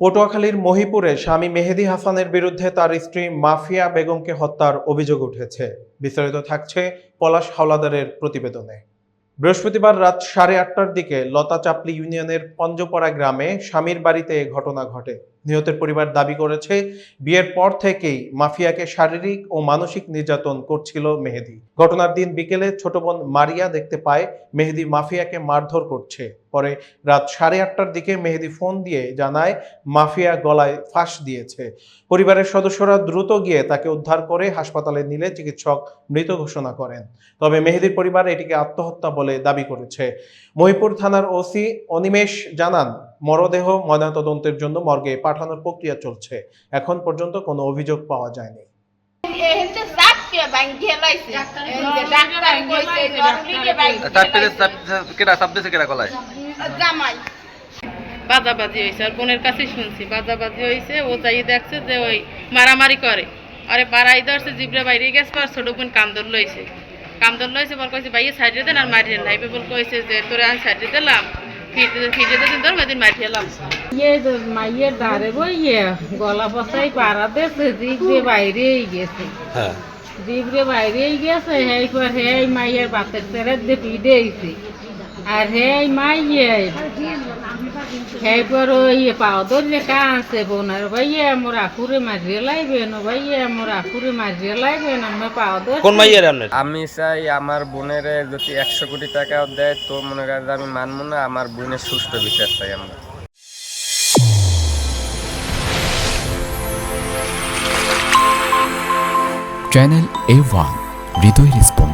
পটুয়াখালীর মহিপুরে স্বামী মেহেদি হাসানের বিরুদ্ধে তার স্ত্রী মাফিয়া বেগমকে হত্যার অভিযোগ উঠেছে। বিস্তারিত থাকছে পলাশ হাওলাদারের প্রতিবেদনে। বৃহস্পতিবার রাত সাড়ে আটটার দিকে লতা চাপলি ইউনিয়নের পঞ্জপাড়া গ্রামে স্বামীর বাড়িতে ঘটনা ঘটে। নিহতের পরিবার দাবি করেছে, বিয়ের পর থেকেই মাফিয়াকে শারীরিক ও মানসিক নির্যাতন করছিল মেহেদি। ঘটনার দিন বিকেলে ছোট বোন মারিয়া দেখতে পায়, মেহেদি মাফিয়াকে মারধর করছে। পরে রাত সাড়ে আটটার দিকে মেহেদি ফোন দিয়ে জানায়, মাফিয়া গলায় ফাঁস দিয়েছে। পরিবারের সদস্যরা দ্রুত গিয়ে তাকে উদ্ধার করে হাসপাতালে নিলে চিকিৎসক মৃত ঘোষণা করেন। তবে মেহেদির পরিবার এটিকে আত্মহত্যা বলে দাবি করেছে। মহিপুর থানার ওসি অনিমেষ জানান, মরদেহ ময়নাতদন্তের জন্য মর্গে পাঠানোর প্রক্রিয়া চলছে। এখন পর্যন্ত কোনো অভিযোগ পাওয়া যায়নি। বাজাবাজি হয়েছে আর বোনের কাছে শুনছি বাজাবাজি হয়েছে ও যাই দেখছে যে ওই মারামারি করে। আরে বাড়াই ধরছে জিবরে বাইরে গেছে আর ছোট বোন কান্দর লইছে। কান্দর লইছে বল কইছে ভাইয়ে সাইডে দেন আর মারিয়ে লাইবে বল কইছে যে তোরে আমি সাইডে দিলাম ফিটে ফিটে দিন ধর মেদিন মারিয়ে লাম ইয়ে মাইয়ের ধারে বই ইয়ে গলা পচাই পাড়া দেছে জিগরে বাইরেই গেছে। হ্যাঁ। জিগরে বাইরেই গেছে হেই পর হেই মাইয়ের বাতের তেরে দিয়ে পিডেইছে আর হেই মাইয়ে হেই পর ওই পাও ধরে কাঁদছে বোনার ভাইয়ে মোর আকুরে মারিয়ে লাইবে না ভাইয়ে মোর আকুরে মারিয়ে লাইবে না আমি পাও ধরে কোন মাইয়ার আপনার? আমি চাই আমার বোনের যদি একশো কোটি টাকা দেয় তো মনে করেন যে আমি মানবো না আমার বোনের সুস্থ বিচার চাই আমরা। চ্যানেল এ ওয়ান হৃদয় রেসপন্স